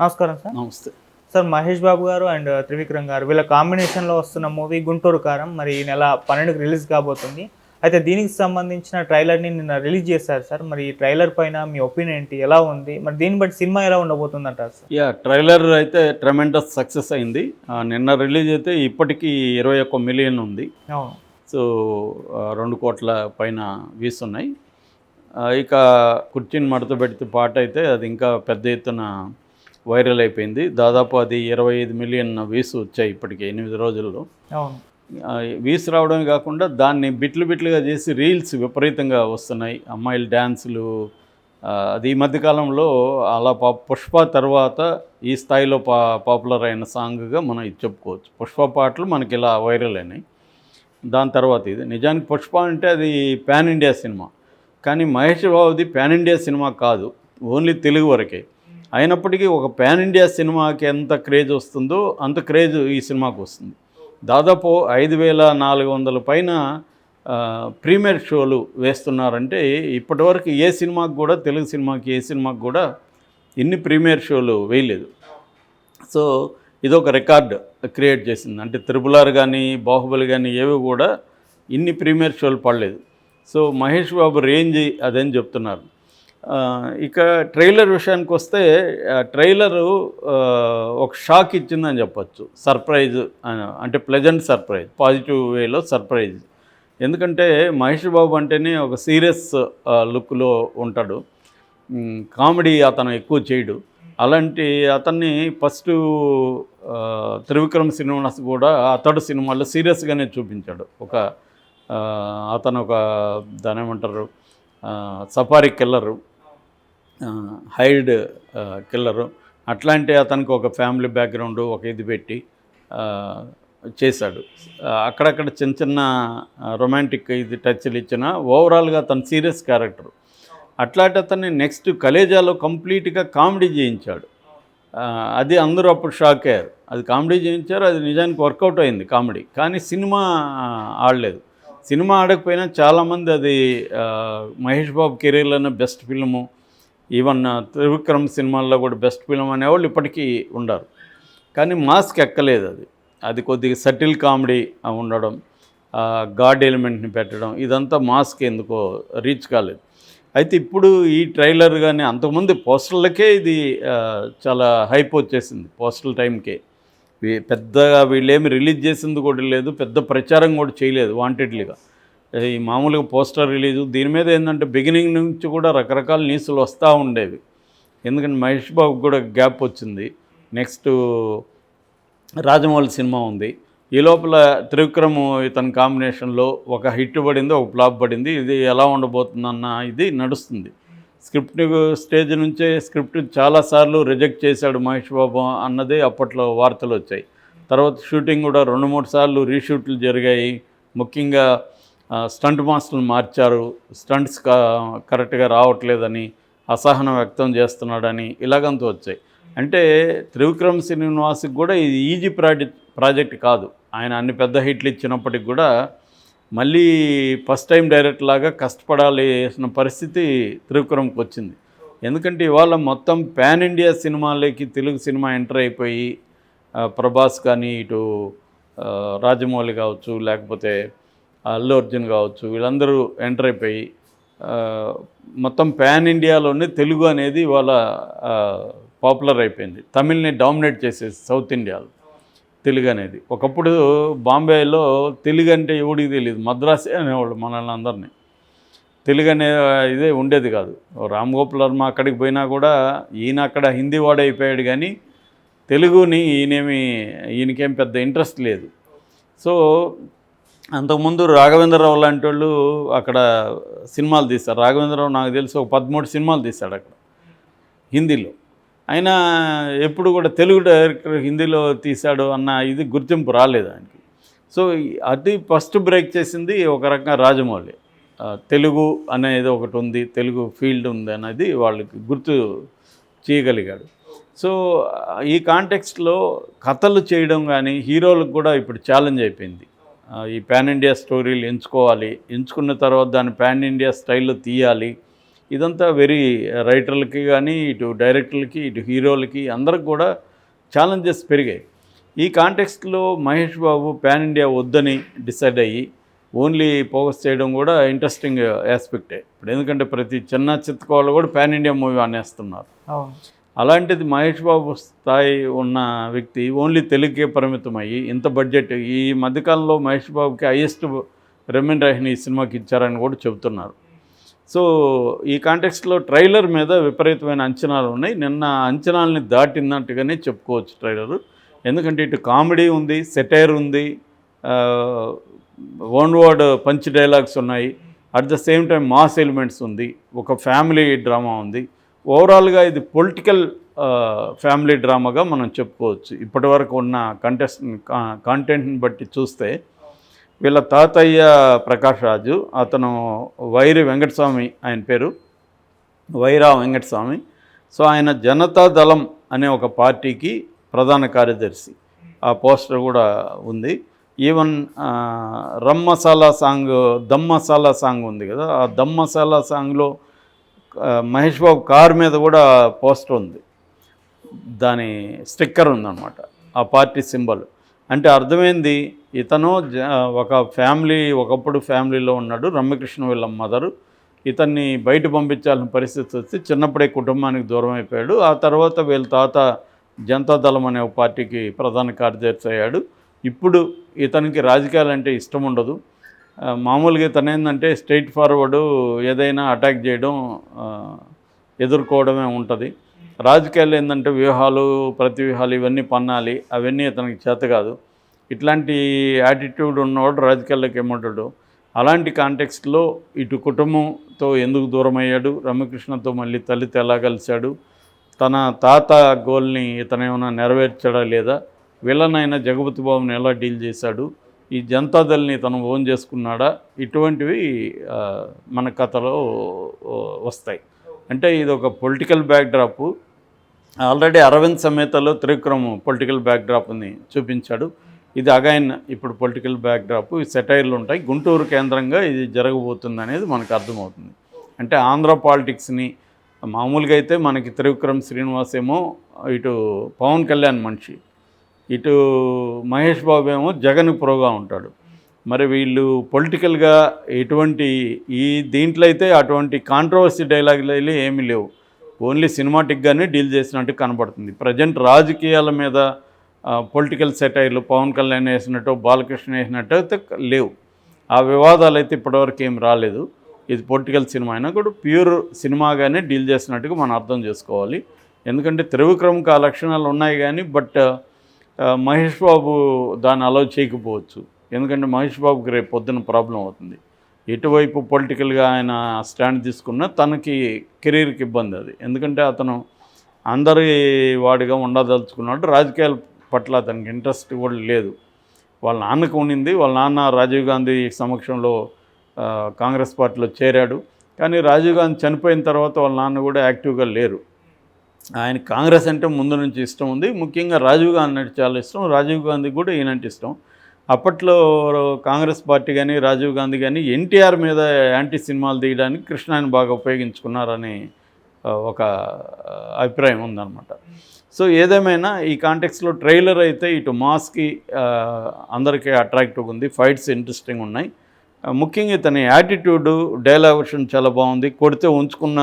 నమస్కారం సార్. నమస్తే. సార్ మహేష్ బాబు గారు అండ్ త్రివిక్రమ్ గారు వీళ్ళ కాంబినేషన్లో వస్తున్న మూవీ గుంటూరు కారం మరి ఈ నెల పన్నెండుకి రిలీజ్ కాబోతుంది. అయితే దీనికి సంబంధించిన ట్రైలర్ని నిన్న రిలీజ్ చేశారు సార్. మరి ఈ ట్రైలర్ పైన మీ ఒపీనియన్ ఏంటి? ఎలా ఉంది? మరి దీన్ని బట్టి సినిమా ఎలా ఉండబోతుంది అంటారు సార్? యా ట్రైలర్ అయితే ట్రెమెండస్ సక్సెస్ అయింది. నిన్న రిలీజ్ అయితే ఇప్పటికీ ఇరవై ఒక్క మిలియన్ ఉంది. అవును. సో రెండు కోట్ల పైన వ్యూస్ ఉన్నాయి. ఇక కుర్చీని మడత పెడితే పాట అయితే అది ఇంకా పెద్ద ఎత్తున వైరల్ అయిపోయింది. దాదాపు అది ఇరవై ఐదు మిలియన్ వ్యూస్ వచ్చాయి ఇప్పటికి ఎనిమిది రోజుల్లో. వ్యూస్ రావడమే కాకుండా దాన్ని బిట్లు బిట్లుగా చేసి రీల్స్ విపరీతంగా వస్తున్నాయి. అమ్మాయిల డ్యాన్సులు అది ఈ మధ్యకాలంలో అలా పా పుష్ప తర్వాత ఈ స్థాయిలో పా పాపులర్ అయిన సాంగ్గా మనం ఇది చెప్పుకోవచ్చు. పుష్ప పాటలు మనకి ఇలా వైరల్ అయినాయి. దాని తర్వాత ఇది. నిజానికి పుష్ప అంటే అది పాన్ ఇండియా సినిమా. కానీ మహేష్ బాబుది పాన్ ఇండియా సినిమా కాదు. ఓన్లీ తెలుగు వరకే. అయినప్పటికీ ఒక పాన్ ఇండియా సినిమాకి ఎంత క్రేజ్ వస్తుందో అంత క్రేజ్ ఈ సినిమాకి వస్తుంది. దాదాపు ఐదు వేల నాలుగు వందల పైన ప్రీమియర్ షోలు వేస్తున్నారంటే ఇప్పటివరకు ఏ సినిమాకి కూడా తెలుగు సినిమాకి ఏ సినిమాకి కూడా ఇన్ని ప్రీమియర్ షోలు వేయలేదు. సో ఇదొక రికార్డ్ క్రియేట్ చేసింది. అంటే త్రిపులార్ కానీ బాహుబలి కానీ ఏవి కూడా ఇన్ని ప్రీమియర్ షోలు పడలేదు. సో మహేష్ బాబు రేంజ్ అదని చెప్తున్నారు. ఇక ట్రైలర్ విషయానికి వస్తే ట్రైలరు ఒక షాక్ ఇచ్చిందని చెప్పొచ్చు. సర్ప్రైజ్ అంటే ప్లెజెంట్ సర్ప్రైజ్ పాజిటివ్ వేలో సర్ప్రైజ్. ఎందుకంటే మహేష్ బాబు అంటేనే ఒక సీరియస్ లుక్లో ఉంటాడు. కామెడీ అతను ఎక్కువ చేయడు. అలాంటి అతన్ని ఫస్ట్ త్రివిక్రమ్ శ్రీనివాస్ కూడా అతడు సినిమాలో సీరియస్గానే చూపించాడు. ఒక అతను ఒక దాని ఏమంటారు సఫారీ కిల్లరు. Hide Keller. అట్లాంటి అతనికి ఒక ఫ్యామిలీ బ్యాక్గ్రౌండ్ ఒక ఇది పెట్టి చేశాడు. అక్కడక్కడ చిన్న చిన్న రొమాంటిక్ ఇది టచ్లు ఇచ్చిన ఓవరాల్గా అతను సీరియస్ క్యారెక్టర్. అట్లాంటి అతన్ని నెక్స్ట్ కలేజాలో కంప్లీట్గా కామెడీ చేయించాడు. అది అందరూ అప్పుడు షాక్ అయ్యారు. అది కామెడీ చేయించారు అది నిజానికి వర్కౌట్ అయింది కామెడీ. కానీ సినిమా ఆడలేదు. సినిమా ఆడకపోయినా చాలామంది అది మహేష్ బాబు కెరీర్లోనే బెస్ట్ ఫిల్ము. ఈవెన్ త్రివిక్రమ్ సినిమాల్లో కూడా బెస్ట్ ఫిలిం అనేవాళ్ళు ఇప్పటికీ ఉండరు. కానీ మాస్క్ ఎక్కలేదు అది. అది కొద్దిగా సటిల్ కామెడీ ఉండడం గాడ్ ఎలిమెంట్ని పెట్టడం ఇదంతా మాస్క్ ఎందుకో రీచ్ కాలేదు. అయితే ఇప్పుడు ఈ ట్రైలర్ కానీ అంతకుముందు పోస్టర్లకే ఇది చాలా హైప్ వచ్చేసింది పోస్టల్ టైంకే. వీ- పెద్దగా వీళ్ళేమి రిలీజ్ చేసింది కూడా లేదు పెద్ద ప్రచారం కూడా చేయలేదు వాంటెడ్లీగా ఈ మామూలుగా పోస్టర్ రిలీజు. దీని మీద ఏంటంటే బిగినింగ్ నుంచి కూడా రకరకాల న్యూస్లు వస్తూ ఉండేవి. ఎందుకంటే మహేష్ బాబుకి కూడా గ్యాప్ వచ్చింది. నెక్స్ట్ రాజమౌళి సినిమా ఉంది. ఈ లోపల త్రివిక్రమ్ ఇతని కాంబినేషన్లో ఒక హిట్ పడింది ఒక ఫ్లాప్ పడింది. ఇది ఎలా ఉండబోతుందన్న ఇది నడుస్తుంది. స్క్రిప్ట్ స్టేజ్ నుంచే స్క్రిప్ట్ చాలాసార్లు రిజెక్ట్ చేశాడు మహేష్ బాబు అన్నది అప్పట్లో వార్తలు వచ్చాయి. తర్వాత షూటింగ్ కూడా రెండు మూడు సార్లు రీషూట్లు జరిగాయి. ముఖ్యంగా స్టంట్ మాస్టర్ని మార్చారు. స్టంట్స్ కరెక్ట్గా రావట్లేదని అసహనం వ్యక్తం చేస్తున్నాడని ఇలాగంతా వచ్చాయి. అంటే త్రివిక్రమ్ శ్రీనివాస్కి కూడా ఇది ఈజీ ప్రాజెక్ట్ ప్రాజెక్ట్ కాదు. ఆయన అన్ని పెద్ద హిట్లు ఇచ్చినప్పటికి కూడా మళ్ళీ ఫస్ట్ టైం డైరెక్ట్ లాగా కష్టపడాల్సిన పరిస్థితి త్రివిక్రమ్కి వచ్చింది. ఎందుకంటే ఇవాళ మొత్తం పాన్ ఇండియా సినిమాలకి తెలుగు సినిమా ఎంటర్ అయిపోయి ప్రభాస్ కానీ ఇటు రాజమౌళి కావచ్చు లేకపోతే అల్లు అర్జున్ కావచ్చు వీళ్ళందరూ ఎంటర్ అయిపోయి మొత్తం ప్యాన్ ఇండియాలోనే తెలుగు అనేది ఇవాళ పాపులర్ అయిపోయింది. తమిళ్ని డామినేట్ చేసేసి సౌత్ ఇండియాలో తెలుగు అనేది. ఒకప్పుడు బాంబేలో తెలుగు అంటే ఎవడికి తెలియదు మద్రాసే అనేవాళ్ళు మనల్ని అందరినీ. తెలుగు అనే ఇదే ఉండేది కాదు. రామ్ గోపాల్ వర్మ అక్కడికి పోయినా కూడా ఈయన అక్కడ హిందీ వాడు అయిపోయాడు కానీ తెలుగుని ఈయనేమి ఈయనకేం పెద్ద ఇంట్రెస్ట్ లేదు. సో అంతకుముందు రాఘవేంద్రరావు లాంటి వాళ్ళు అక్కడ సినిమాలు తీస్తారు. రాఘవేంద్రరావు నాకు తెలిసి ఒక పదమూడు సినిమాలు తీశాడు అక్కడ హిందీలో. ఆయన ఎప్పుడు కూడా తెలుగు డైరెక్టర్ హిందీలో తీశాడు అన్న ఇది గుర్తింపు రాలేదు ఆయనకి. సో అది ఫస్ట్ బ్రేక్ చేసింది ఒక రకంగా రాజమౌళి. తెలుగు అనేది ఒకటి ఉంది తెలుగు ఫీల్డ్ ఉంది అనేది వాళ్ళకి గుర్తు చేయగలిగాడు. సో ఈ కాంటెక్స్ట్లో కథలు చేయడం కానీ హీరోలకు కూడా ఇప్పుడు ఛాలెంజ్ అయిపోయింది. ఈ పాన్ ఇండియా స్టోరీలు ఎంచుకోవాలి. ఎంచుకున్న తర్వాత దాని పాన్ ఇండియా స్టైల్లో తీయాలి. ఇదంతా వెరీ రైటర్లకి కానీ ఇటు డైరెక్టర్లకి ఇటు హీరోలకి అందరికి కూడా ఛాలెంజెస్ పెరిగాయి. ఈ కాంటెక్స్ట్లో మహేష్ బాబు పాన్ ఇండియా వద్దని డిసైడ్ అయ్యి ఓన్లీ ఫోకస్ చేయడం కూడా ఇంట్రెస్టింగ్ ఆస్పెక్టే ఇప్పుడు ఎందుకంటే ప్రతి చిన్న చిత్తకోళ్ళు కూడా పాన్ ఇండియా మూవీ అనేస్తున్నారు. అలాంటిది మహేష్ బాబు స్థాయి ఉన్న వ్యక్తి ఓన్లీ తెలుగుకే పరిమితం అయ్యి ఇంత బడ్జెట్ ఈ మధ్యకాలంలో మహేష్ బాబుకి హైయెస్ట్ రెమ్యూనరేషన్ ఈ సినిమాకి ఇచ్చారని కూడా చెబుతున్నారు. సో ఈ కాంటెక్స్ట్లో ట్రైలర్ మీద విపరీతమైన అంచనాలు ఉన్నాయి. నిన్న అంచనాలని దాటినట్టుగానే చెప్పుకోవచ్చు ట్రైలర్. ఎందుకంటే ఇటు కామెడీ ఉంది సెటైర్ ఉంది వన్ వర్డ్ పంచ్ డైలాగ్స్ ఉన్నాయి. At the same time mass elements ఉంది. ఒక ఫ్యామిలీ డ్రామా ఉంది. ఓవరాల్గా ఇది పొలిటికల్ ఫ్యామిలీ డ్రామాగా మనం చెప్పుకోవచ్చు. ఇప్పటివరకు ఉన్న కంటెస్ట్ కాంటెంట్ని బట్టి చూస్తే వీళ్ళ తాతయ్య ప్రకాష్ రాజు అతను వైరి వెంకటస్వామి ఆయన పేరు. వైరా వెంకటస్వామి. సో ఆయన జనతా దళం అనే ఒక పార్టీకి ప్రధాన కార్యదర్శి. ఆ పోస్టర్ కూడా ఉంది. ఈవెన్ రమ్మసాలా రమ్ మసాలా సాంగ్ దమ్ మసాలా సాంగ్ ఉంది కదా ఆ దమ్ మసాలా సాంగ్లో మహేష్ బాబు కారు మీద కూడా పోస్టర్ ఉంది. దాని స్టిక్కర్ ఉందన్నమాట. ఆ పార్టీ సింబల్. అంటే అర్థమైంది ఇతను జ- ఒక ఫ్యామిలీ ఒకప్పుడు ఫ్యామిలీలో ఉన్నాడు రమ్యకృష్ణ వీళ్ళ మదరు. ఇతన్ని బయట పంపించాల్సిన పరిస్థితి వచ్చి చిన్నప్పుడే కుటుంబానికి దూరం అయిపోయాడు. ఆ తర్వాత వీళ్ళ తాత జనతాదళం అనే ఒక పార్టీకి ప్రధాన కార్యదర్శి అయ్యాడు. ఇప్పుడు ఇతనికి రాజకీయాలు అంటే ఇష్టం ఉండదు. మామూలుగా ఇతను ఏంటంటే స్ట్రైట్ ఫార్వర్డు ఏదైనా అటాక్ చేయడం ఎదుర్కోవడమే ఉంటుంది. రాజకీయాలు ఏంటంటే వ్యూహాలు ప్రతి వ్యూహాలు ఇవన్నీ పన్నాలి అవన్నీ అతనికి చేత కాదు. ఇట్లాంటి యాటిట్యూడ్ ఉన్నవాడు రాజకీయాల్లోకి ఏమంటాడు? అలాంటి కాంటెక్స్ట్లో ఇటు కుటుంబంతో ఎందుకు దూరం అయ్యాడు రమ్యకృష్ణతో మళ్ళీ తల్లితో ఎలా కలిశాడు? తన తాత గోల్ని ఇతనేమైనా నెరవేర్చడా నెరవేర్చాడా లేదా? వీళ్ళనైనా జగపతి బాబుని ఎలా డీల్ చేశాడు? ఈ జనతాదల్ని తను ఓన్ చేసుకున్నాడా? ఇటువంటివి మన కథలో వస్తాయి. అంటే ఇది ఒక పొలిటికల్ బ్యాక్డ్రాప్. ఆల్రెడీ అరవింద్ సమేతలో త్రివిక్రమ్ పొలిటికల్ బ్యాక్డ్రాప్ని చూపించాడు. ఇది అగైన్ ఇప్పుడు పొలిటికల్ బ్యాక్డ్రాప్. ఈ సెటైర్లు ఉంటాయి. గుంటూరు కేంద్రంగా ఇది జరగబోతుంది అనేది మనకు అర్థమవుతుంది. అంటే ఆంధ్ర పాలిటిక్స్ని మామూలుగా అయితే మనకి త్రివిక్రమ్ శ్రీనివాస్ ఏమో ఇటు పవన్ కళ్యాణ్ మనిషి. ఇటు మహేష్ బాబు ఏమో జగన్ ప్రోగా ఉంటాడు. మరి వీళ్ళు పొలిటికల్గా ఎటువంటి ఈ దీంట్లో అయితే అటువంటి కాంట్రవర్సీ డైలాగులు అయితే ఏమీ లేవు. ఓన్లీ సినిమాటిక్గానే డీల్ చేసినట్టు కనబడుతుంది. ప్రజెంట్ రాజకీయాల మీద పొలిటికల్ సెటైర్లు పవన్ కళ్యాణ్ వేసినట్టు బాలకృష్ణ వేసినట్టు అయితే లేవు. ఆ వివాదాలు అయితే ఇప్పటివరకు ఏం రాలేదు. ఇది పొలిటికల్ సినిమా అయినా కూడా ప్యూర్ సినిమాగానే డీల్ చేసినట్టుగా మనం అర్థం చేసుకోవాలి. ఎందుకంటే త్రివిక్రమ్కి ఆ లక్షణాలు ఉన్నాయి కానీ బట్ మహేష్ బాబు దాన్ని అలౌ చేయకపోవచ్చు. ఎందుకంటే మహేష్ బాబుకి రేపు పొద్దున ప్రాబ్లం అవుతుంది. ఎటువైపు పొలిటికల్గా ఆయన స్టాండ్ తీసుకున్నా తనకి కెరీర్కి ఇబ్బంది అది. ఎందుకంటే అతను అందరి వాడిగా ఉండదలుచుకున్నాడు రాజకీయాల పట్ల అతనికి ఇంట్రెస్ట్ కూడా లేదు. వాళ్ళ నాన్నకు ఉండింది. వాళ్ళ నాన్న రాజీవ్ గాంధీ సమక్షంలో కాంగ్రెస్ పార్టీలో చేరాడు. కానీ రాజీవ్ గాంధీ చనిపోయిన తర్వాత వాళ్ళ నాన్న కూడా యాక్టివ్గా లేరు. ఆయన కాంగ్రెస్ అంటే ముందు నుంచి ఇష్టం ఉంది. ముఖ్యంగా రాజీవ్ గాంధీ అంటే చాలా ఇష్టం. రాజీవ్ గాంధీ కూడా ఈయనంటే ఇష్టం. అప్పట్లో కాంగ్రెస్ పార్టీ కానీ రాజీవ్ గాంధీ కానీ ఎన్టీఆర్ మీద యాంటీ సినిమాలు తీయడానికి కృష్ణాని బాగా ఉపయోగించుకున్నారని ఒక అభిప్రాయం ఉందన్నమాట. సో ఏదేమైనా ఈ కాంటెక్స్లో ట్రైలర్ అయితే ఇటు మాస్కి అందరికీ అట్రాక్టివ్గా ఉంది. ఫైట్స్ ఇంట్రెస్టింగ్ ఉన్నాయి. ముఖ్యంగా ఇతని యాటిట్యూడ్ డైలాగ్ చాలా బాగుంది. కొడితే ఉంచుకున్న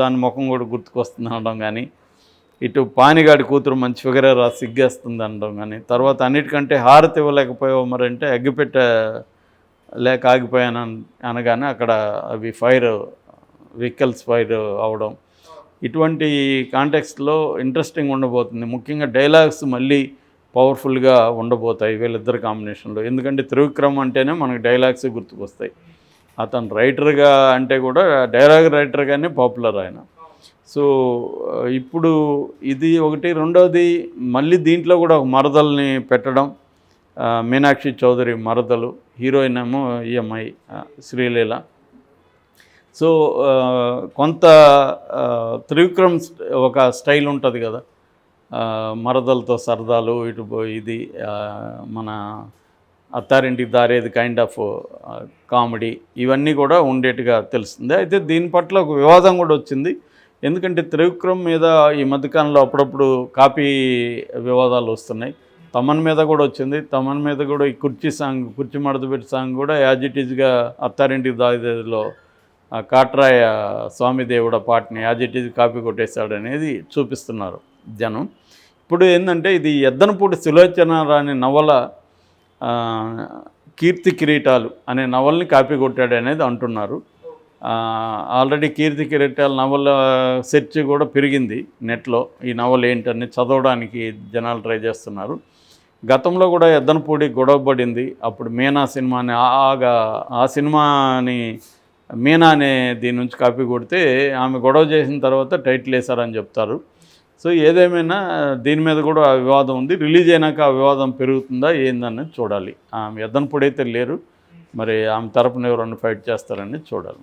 దాని ముఖం కూడా గుర్తుకొస్తుంది అనడం కానీ ఇటు పానిగాడి కూతురు మంచి ఫిగరే రా సిగ్గేస్తుంది అనడం కానీ తర్వాత అన్నిటికంటే హారతి ఇవ్వలేకపోయావు మరంటే అగ్గిపెట్ట లేక ఆగిపోయాను అనగానే అక్కడ అవి ఫైర్ వెహికల్స్ ఫైర్ అవడం. ఇటువంటి కాంటెక్స్ట్లో ఇంట్రెస్టింగ్ ఉండబోతుంది. ముఖ్యంగా డైలాగ్స్ మళ్ళీ పవర్ఫుల్గా ఉండబోతాయి వీళ్ళిద్దరు కాంబినేషన్లో. ఎందుకంటే త్రివిక్రమ్ అంటేనే మనకు డైలాగ్స్ గుర్తుకొస్తాయి. అతను రైటర్గా అంటే కూడా డైలాగ్ రైటర్గానే పాపులర్ ఆయన. సో ఇప్పుడు ఇది ఒకటి. రెండవది మళ్ళీ దీంట్లో కూడా ఒక మరదల్ని పెట్టడం మీనాక్షి చౌదరి మరదలు హీరోయిన్ ఏమో ఈఎంఐ శ్రీలీల. సో కొంత త్రివిక్రమ్ ఒక స్టైల్ ఉంటుంది కదా. మరదలతో సరదాలు ఇటు ఇది మన Attarintiki Daredi kind of comedy ఇవన్నీ కూడా ఉండేట్టుగా తెలుస్తుంది. అయితే దీని పట్ల ఒక వివాదం కూడా వచ్చింది. ఎందుకంటే త్రివిక్రమ్ మీద ఈ మధ్యకాలంలో అప్పుడప్పుడు కాపీ వివాదాలు వస్తున్నాయి. తమన్ మీద కూడా వచ్చింది. తమన్ మీద కూడా ఈ కుర్చీ సాంగ్ కుర్చీ మడతపెట్టి సాంగ్ కూడా యాజ్ ఇట్ ఈజ్గా అత్తారింటికి దారేదిలో కాట్రాయ స్వామి దేవుడ పాటని యాజ్ ఇట్ ఈజ్ కాపీ కొట్టేశాడనేది చూపిస్తున్నారు. జనం. ఇప్పుడు ఏంటంటే ఇది ఎద్దనపూడి సులోచన రాని నవల కీర్తి కిరీటాలు అనే నవల్ని కాపీ కొట్టాడు అనేది అంటున్నారు. ఆల్రెడీ కీర్తి కిరీటాల నవల సెర్చ్ కూడా పెరిగింది నెట్లో. ఈ నవల ఏంటని చదవడానికి జనాలు ట్రై చేస్తున్నారు. గతంలో కూడా ఎద్దనపూడి గొడవ పడింది. అప్పుడు మీనా సినిమాని ఆగా ఆ సినిమాని మీనా అనే దీని నుంచి కాపీ కొడితే ఆమె గొడవ చేసిన తర్వాత టైటిల్ వేశారని చెప్తారు. సో ఏదేమైనా దీని మీద కూడా ఆ వివాదం ఉంది. రిలీజ్ అయినాక ఆ వివాదం పెరుగుతుందా ఏందన్నది చూడాలి. ఆమె ఎద్దనప్పుడు అయితే లేరు. మరి ఆమె తరపున ఎవరన్నా ఫైట్ చేస్తారని చూడాలి